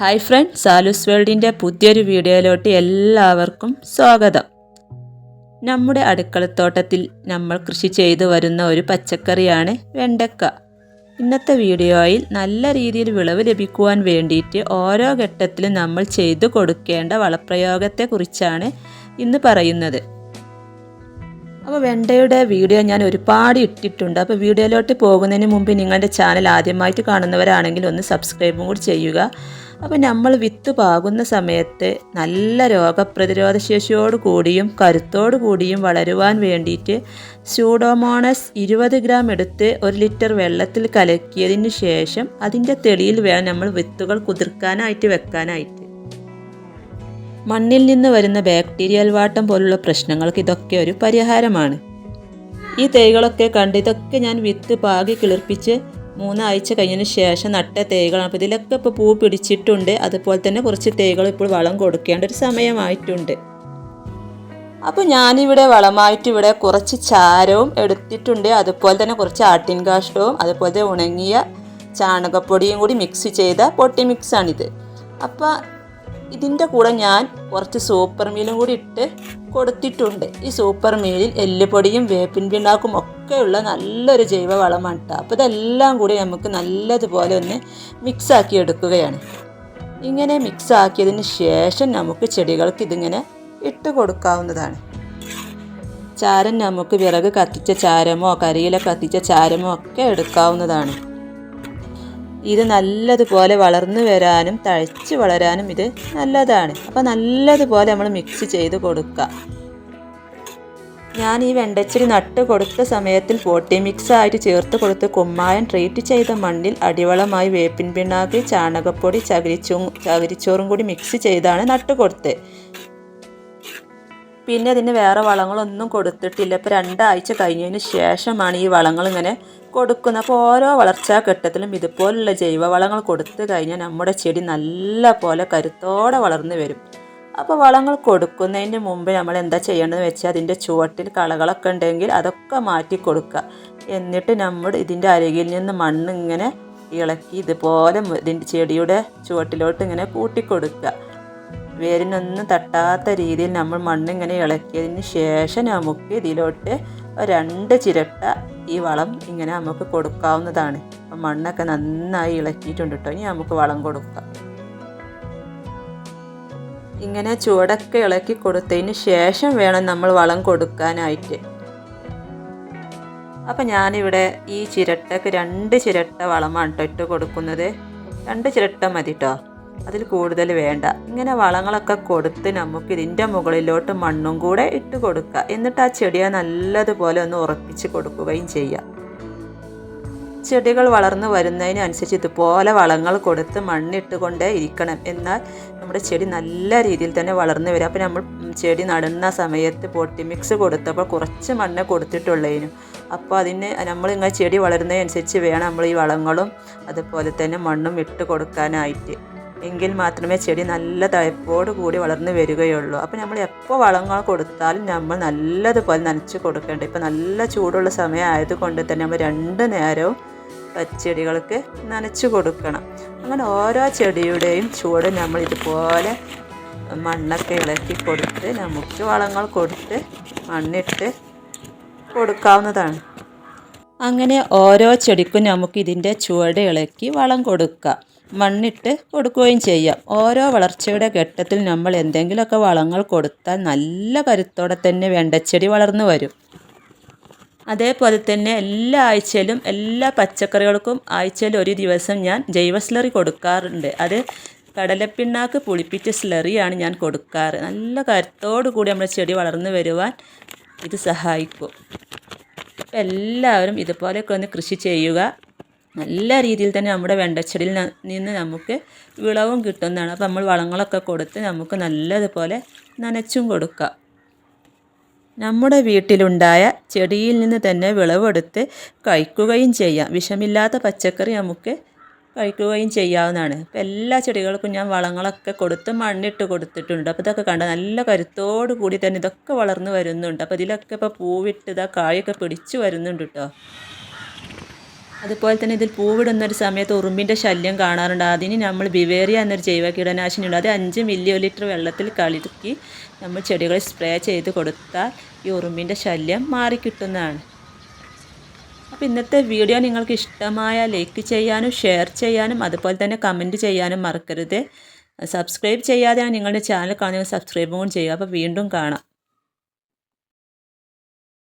Hi front സാലൂസ് വേൾഡിന്റെ പുതിയൊരു വീഡിയോയിലോട്ട് എല്ലാവർക്കും സ്വാഗതം. നമ്മുടെ അടുക്കളത്തോട്ടത്തിൽ നമ്മൾ കൃഷി ചെയ്തു വരുന്ന ഒരു പച്ചക്കറിയാണ് വെണ്ടക്ക. ഇന്നത്തെ വീഡിയോയിൽ നല്ല രീതിയിൽ വിളവ് ലഭിക്കുവാൻ വേണ്ടിയിട്ട് ഓരോ ഘട്ടത്തിലും നമ്മൾ ചെയ്തു കൊടുക്കേണ്ട വളപ്രയോഗത്തെക്കുറിച്ചാണ് ഇന്ന് പറയുന്നത്. അപ്പോൾ വെണ്ടയുടെ വീഡിയോ ഞാൻ ഒരുപാട് ഇട്ടിട്ടുണ്ട്. അപ്പോൾ വീഡിയോയിലോട്ട് പോകുന്നതിന് മുമ്പ് നിങ്ങളുടെ ചാനൽ ആദ്യമായിട്ട് കാണുന്നവരാണെങ്കിൽ ഒന്ന് സബ്സ്ക്രൈബും കൂടി ചെയ്യുക. അപ്പോൾ നമ്മൾ വിത്ത് പാകുന്ന സമയത്ത് നല്ല രോഗപ്രതിരോധ ശേഷിയോട് കൂടിയും കരുത്തോടു കൂടിയും വളരുവാൻ വേണ്ടിയിട്ട് സ്യൂഡോമോണസ് ഇരുപത് ഗ്രാം എടുത്ത് ഒരു ലിറ്റർ വെള്ളത്തിൽ കലക്കിയതിന് ശേഷം അതിന്റെ തെളിയിൽ വേണം നമ്മൾ വിത്തുകൾ കുതിർക്കാനായിട്ട് വെക്കാനായിട്ട്. മണ്ണിൽ നിന്ന് വരുന്ന ബാക്ടീരിയൽ വാട്ടം പോലുള്ള പ്രശ്നങ്ങൾക്ക് ഇതൊക്കെ ഒരു പരിഹാരമാണ്. ഈ തൈകളൊക്കെ കണ്ട് ഇതൊക്കെ ഞാൻ വിത്ത് പാകി കിളിർപ്പിച്ച് മൂന്നാഴ്ച കഴിഞ്ഞതിന് ശേഷം നട്ട തേകളാണ്. അപ്പോൾ ഇതിലൊക്കെ ഇപ്പോൾ പൂ പിടിച്ചിട്ടുണ്ട്. അതുപോലെ തന്നെ കുറച്ച് തേകൾ ഇപ്പോൾ വളം കൊടുക്കേണ്ട ഒരു സമയമായിട്ടുണ്ട്. അപ്പോൾ ഞാനിവിടെ വളമായിട്ട് ഇവിടെ കുറച്ച് ചാരവും എടുത്തിട്ടുണ്ട്. അതുപോലെ തന്നെ കുറച്ച് ആട്ടിൻ കാഷ്ടവും അതുപോലെ ഉണങ്ങിയ ചാണകപ്പൊടിയും കൂടി മിക്സ് ചെയ്ത പൊട്ടി മിക്സാണിത് അപ്പോൾ ഇതിന്റെ കൂടെ ഞാൻ കുറച്ച് സൂപ്പർ മീലും കൂടി ഇട്ട് കൊടുത്തിട്ടുണ്ട്. ഈ സൂപ്പർ മീലിൽ എല്ലുപൊടിയും വേപ്പിൻ പിണ്ണാക്കും ഒക്കെയുള്ള നല്ലൊരു ജൈവ വളമാണ് കേട്ടോ അപ്പോൾ ഇതെല്ലാം കൂടി നമുക്ക് നല്ലതുപോലെ ഒന്ന് മിക്സാക്കി എടുക്കുകയാണ്. ഇങ്ങനെ മിക്സ് ആക്കിയതിന് ശേഷം നമുക്ക് ചെടികൾക്ക് ഇതിങ്ങനെ ഇട്ട് കൊടുക്കാവുന്നതാണ്. ചാരം നമുക്ക് വിറക് കത്തിച്ച ചാരമോ കരിയില കത്തിച്ച ചാരമോ ഒക്കെ എടുക്കാവുന്നതാണ്. ഇത് നല്ലതുപോലെ വളർന്നു വരാനും തഴച്ച് വളരാനും ഇത് നല്ലതാണ്. അപ്പോൾ നല്ലതുപോലെ നമ്മൾ മിക്സ് ചെയ്ത് കൊടുക്കുക. ഞാൻ ഈ വെണ്ടച്ചിരി നട്ട് കൊടുത്ത സമയത്തിൽ പോട്ടി മിക്സ് ആയിട്ട് ചേർത്ത് കൊടുത്ത് കുമ്മായം ട്രീറ്റ് ചെയ്ത മണ്ണിൽ അടിവളമായി വേപ്പിൻ പിണ്ണാക്ക് ചാണകപ്പൊടി ചകിരിച്ചോ ചകിരിച്ചോറും കൂടി മിക്സ് ചെയ്താണ് നട്ട് കൊടുത്തത് പിന്നെ അതിന് വേറെ വളങ്ങളൊന്നും കൊടുത്തിട്ടില്ല. ഇപ്പോൾ രണ്ടാഴ്ച കഴിഞ്ഞതിന് ശേഷമാണ് ഈ വളങ്ങൾ ഇങ്ങനെ കൊടുക്കുന്നത്. അപ്പോൾ ഓരോ വളർച്ചാ ഘട്ടത്തിലും ഇതുപോലുള്ള ജൈവ വളങ്ങൾ കൊടുത്തു കഴിഞ്ഞാൽ നമ്മുടെ ചെടി നല്ല പോലെ കരുത്തോടെ വളർന്നു വരും. അപ്പോൾ വളങ്ങൾ കൊടുക്കുന്നതിന് മുമ്പ് നമ്മൾ എന്താ ചെയ്യേണ്ടതെന്ന് വെച്ചാൽ അതിന്റെ ചുവട്ടിൽ കളകളൊക്കെ ഉണ്ടെങ്കിൽ അതൊക്കെ മാറ്റി കൊടുക്കുക. എന്നിട്ട് നമ്മൾ ഇതിന്റെ അരികിൽ നിന്ന് മണ്ണ് ഇങ്ങനെ ഇളക്കി ഇതുപോലെ ഇതിന്റെ ചെടിയുടെ ചുവട്ടിലോട്ട് ഇങ്ങനെ കൂട്ടിക്കൊടുക്കുക വേരിനൊന്നും തട്ടാത്ത രീതിയിൽ നമ്മൾ മണ്ണ് ഇങ്ങനെ ഇളക്കിയതിന് ശേഷം നമുക്ക് ഇതിലോട്ട് രണ്ട് ചിരട്ട ഈ വളം ഇങ്ങനെ നമുക്ക് കൊടുക്കാവുന്നതാണ്. മണ്ണൊക്കെ നന്നായി ഇളക്കിയിട്ടുണ്ട് കേട്ടോ. ഇനി നമുക്ക് വളം കൊടുക്കാം. ഇങ്ങനെ ചുവടൊക്കെ ഇളക്കി കൊടുത്തതിന് ശേഷം വേണം നമ്മൾ വളം കൊടുക്കാനായിട്ട്. അപ്പം ഞാനിവിടെ ഈ ചിരട്ടക്ക് രണ്ട് ചിരട്ട വളമാണ് കേട്ടോ ഇട്ട് കൊടുക്കുന്നത്. രണ്ട് ചിരട്ട മതി കേട്ടോ അതിൽ കൂടുതൽ വേണ്ട. ഇങ്ങനെ വളങ്ങളൊക്കെ കൊടുത്ത് നമുക്ക് ഇതിന്റെ മുകളിലോട്ട് മണ്ണും കൂടെ ഇട്ട് കൊടുക്കുക എന്നിട്ട് ആ ചെടിയെ നല്ലതുപോലെ ഒന്ന് ഉറപ്പിച്ച് കൊടുക്കുകയും ചെയ്യാം. ചെടികൾ വളർന്നു വരുന്നതിനനുസരിച്ച് ഇതുപോലെ വളങ്ങൾ കൊടുത്ത് മണ്ണിട്ട് കൊണ്ടേ ഇരിക്കണം. എന്നാൽ നമ്മുടെ ചെടി നല്ല രീതിയിൽ തന്നെ വളർന്നു വരും. അപ്പോൾ നമ്മൾ ചെടി നടുന്ന സമയത്ത് പൊട്ടി മിക്സ് കൊടുത്തപ്പോൾ കുറച്ച് മണ്ണ് കൊടുത്തിട്ടുള്ളതിനും അപ്പോൾ അതിന് നമ്മളിങ്ങനെ ചെടി വളരുന്നതിനനുസരിച്ച് വേണം നമ്മൾ ഈ വളങ്ങളും അതുപോലെ തന്നെ മണ്ണും ഇട്ട് കൊടുക്കാനായിട്ട്. എങ്കിൽ മാത്രമേ ചെടി നല്ല തഴപ്പോട് കൂടി വളർന്നു വരികയുള്ളൂ. അപ്പോൾ നമ്മൾ എപ്പോൾ വളങ്ങൾ കൊടുത്താലും നമ്മൾ നല്ലതുപോലെ നനച്ച് കൊടുക്കേണ്ടത് ഇപ്പോൾ നല്ല ചൂടുള്ള സമയം ആയതുകൊണ്ട് തന്നെ നമ്മൾ രണ്ട് നേരവും പച്ചെടികൾക്ക് നനച്ചു കൊടുക്കണം. അങ്ങനെ ഓരോ ചെടിയുടെയും ചൂട് നമ്മൾ ഇതുപോലെ മണ്ണൊക്കെ ഇളക്കി കൊടുത്ത് നമുക്ക് വളങ്ങൾ കൊടുത്ത് മണ്ണിട്ട് കൊടുക്കാവുന്നതാണ്. അങ്ങനെ ഓരോ ചെടിക്കും നമുക്ക് ഇതിന്റെ ചുവട് ഇളക്കി വളം കൊടുക്കാം. മണ്ണിട്ട് കൊടുക്കുകയും ചെയ്യാം. ഓരോ വളർച്ചയുടെ ഘട്ടത്തിൽ നമ്മൾ എന്തെങ്കിലുമൊക്കെ വളങ്ങൾ കൊടുത്താൽ നല്ല കരുത്തോടെ തന്നെ വെണ്ടച്ചെടി വളർന്നു വരും. അതേപോലെ തന്നെ എല്ലാ ആഴ്ചയിലും എല്ലാ പച്ചക്കറികൾക്കും ആഴ്ചയിൽ ഒരു ദിവസം ഞാൻ ജൈവ സ്ലറി കൊടുക്കാറുണ്ട്. അത് കടലപ്പിണ്ണാക്ക് പുളിപ്പിച്ച സ്ലറിയാണ് ഞാൻ കൊടുക്കാറ്. നല്ല കരുത്തോടു കൂടി നമ്മുടെ ചെടി വളർന്നു വരുവാൻ ഇത് സഹായിക്കും. എല്ലാവരും ഇതുപോലെയൊക്കെ ഒന്ന് കൃഷി ചെയ്യുക. നല്ല രീതിയിൽ തന്നെ നമ്മുടെ വെണ്ടച്ചെടിയിൽ നിന്ന് നമുക്ക് വിളവും കിട്ടുന്നതാണ്. അപ്പോൾ നമ്മൾ വളങ്ങളൊക്കെ കൊടുത്ത് നമുക്ക് നല്ലതുപോലെ നനച്ചും കൊടുക്കാം. നമ്മുടെ വീട്ടിലുണ്ടായ ചെടിയിൽ നിന്ന് തന്നെ വിളവെടുത്ത് കഴിക്കുകയും ചെയ്യാം. വിഷമില്ലാത്ത പച്ചക്കറി നമുക്ക് കഴിക്കുകയും ചെയ്യാവുന്നതാണ്. അപ്പോൾ എല്ലാ ചെടികൾക്കും ഞാൻ വളങ്ങളൊക്കെ കൊടുത്ത് മണ്ണിട്ട് കൊടുത്തിട്ടുണ്ട്. അപ്പോൾ ഇതൊക്കെ കണ്ട നല്ല കരുത്തോടു കൂടി തന്നെ ഇതൊക്കെ വളർന്നു വരുന്നുണ്ട്. അപ്പോൾ ഇതിലൊക്കെ ഇപ്പോൾ പൂവിട്ട് ഇതാ കായൊക്കെ പിടിച്ചു വരുന്നുണ്ട് കേട്ടോ അതുപോലെ തന്നെ ഇതിൽ പൂവിടുന്ന ഒരു സമയത്ത് ഉറുമ്പിന്റെ ശല്യം കാണാറുണ്ട്. അതിന് നമ്മൾ ബിവേറിയ എന്നൊരു ജൈവ കീടനാശിനി ഉണ്ട് അത് അഞ്ച് മില്ലി ലിറ്റർ വെള്ളത്തിൽ കലക്കി നമ്മൾ ചെടികൾ സ്പ്രേ ചെയ്ത് കൊടുത്താൽ ഈ ഉറുമ്പിന്റെ ശല്യം മാറിക്കിട്ടുന്നതാണ് അപ്പോൾ ഇന്നത്തെ വീഡിയോ നിങ്ങൾക്ക് ഇഷ്ടമായ ലൈക്ക് ചെയ്യാനും ഷെയർ ചെയ്യാനും അതുപോലെ തന്നെ കമന്റ് ചെയ്യാനും മറക്കരുത്. സബ്സ്ക്രൈബ് ചെയ്യാതെയാണ് നിങ്ങളുടെ ചാനൽ കാണുന്നത്. സബ്സ്ക്രൈബും ചെയ്യുക. അപ്പോൾ വീണ്ടും കാണാം.